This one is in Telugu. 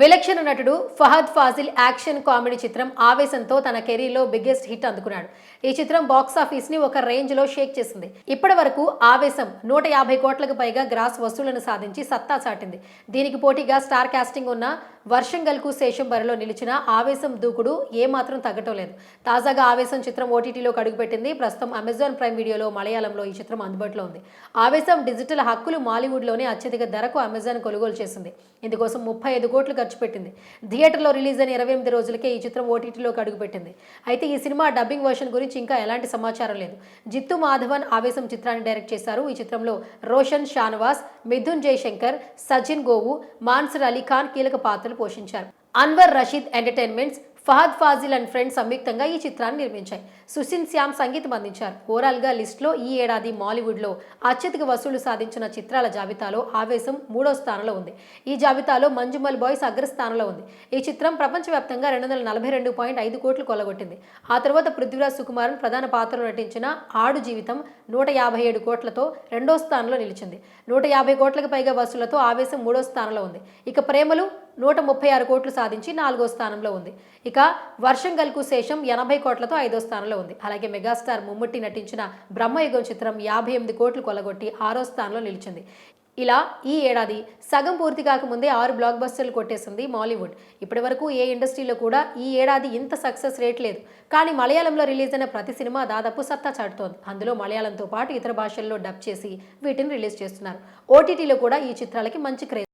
విలక్షణ నటుడు ఫహద్ ఫాజిల్ యాక్షన్ కామెడీ చిత్రం ఆవేశంతో తన కెరీర్లో బిగ్గెస్ట్ హిట్ అందుకున్నాడు. ఈ చిత్రం బాక్స్ ఆఫీస్ని ఒక రేంజ్లో షేక్ చేసింది. ఇప్పటి వరకు ఆవేశం నూట యాభై కోట్లకు పైగా గ్రాస్ వసూళ్ళను సాధించి సత్తా చాటింది. దీనికి పోటీగా స్టార్ కాస్టింగ్ ఉన్న వర్షంగల్కు శేషం బరిలో నిలిచిన ఆవేశం దూకుడు ఏమాత్రం తగ్గటం లేదు. తాజాగా ఆవేశం చిత్రం ఓటీటీలో అడుగుపెట్టింది. ప్రస్తుతం అమెజాన్ ప్రైమ్ వీడియోలో మలయాళంలో ఈ చిత్రం అందుబాటులో ఉంది. ఆవేశం డిజిటల్ హక్కులు మాలీవుడ్లోనే అత్యధిక ధరకు అమెజాన్ కొనుగోలు చేసింది. ఇందుకోసం ముప్పై ఐదు కోట్లు ఖర్చు పెట్టింది థియేటర్లో రిలీజ్ అయిన ఇరవై ఎనిమిది రోజులకే ఈ చిత్రం ఓటీటీలోకి అడుగుపెట్టింది. అయితే ఈ సినిమా డబ్బింగ్ వర్షన్ గురించి ఇంకా ఎలాంటి సమాచారం లేదు. జిత్తు మాధవన్ ఆవేశం చిత్రాన్ని డైరెక్ట్ చేశారు. ఈ చిత్రంలో రోషన్ షానవాస్ మిథున్ జయశంకర్ సచిన్ గోవు మాన్సర్ అలీ ఖాన్ కీలక పాత్రలు పోషించారు. Anwar Rasheed entertainments Fahadh Faasil and friends సంయుక్తంగా ఈ చిత్రాన్ని నిర్మించాయి. సుశీన్ శ్యామ్ సంగీతం అందించారు. ఓవరాల్గా లిస్ట్లో ఈ ఏడాది మాలీవుడ్లో అత్యధిక వసూలు సాధించిన చిత్రాల జాబితాలో ఆవేశం మూడో స్థానంలో ఉంది. ఈ జాబితాలో మంజుమల్ బాయ్స్ అగ్రస్థానంలో ఉంది. ఈ చిత్రం ప్రపంచవ్యాప్తంగా రెండు వందల నలభై రెండు పాయింట్ ఐదు కోట్లు కొలగొట్టింది ఆ తర్వాత పృథ్వీరాజ్ సుకుమారన్ ప్రధాన పాత్రలో నటించిన ఆడు జీవితం నూట యాభై ఏడు కోట్లతో రెండో స్థానంలో నిలిచింది. నూట యాభై కోట్లకు పైగా వసూలతో ఆవేశం మూడో స్థానంలో ఉంది. ఇక ప్రేమలు నూట ముప్పై ఆరు కోట్లు సాధించి నాలుగో స్థానంలో ఉంది. ఇక వర్షం గల్కు శేషం ఎనభై కోట్లతో ఐదో స్థానంలో ఉంది. అలాగే మెగాస్టార్ ముమ్ముట్టి నటించిన బ్రహ్మయుగం చిత్రం యాభై ఎనిమిది కోట్లు కొలగొట్టి ఆరో స్థానంలో నిలిచింది. ఇలా ఈ ఏడాది సగం పూర్తి కాకముందే ఆరు బ్లాక్ బస్టర్లు కొట్టేసింది మాలీవుడ్. ఇప్పటి వరకు ఏ ఇండస్ట్రీలో కూడా ఈ ఏడాది ఇంత సక్సెస్ రేట్ లేదు. కానీ మలయాళంలో రిలీజ్ అయిన ప్రతి సినిమా దాదాపు సత్తా చాటుతోంది. అందులో మలయాళంతో పాటు ఇతర భాషల్లో డబ్ చేసి వీటిని రిలీజ్ చేస్తున్నారు. ఓటీటీలో కూడా ఈ చిత్రాలకి మంచి క్రేజ్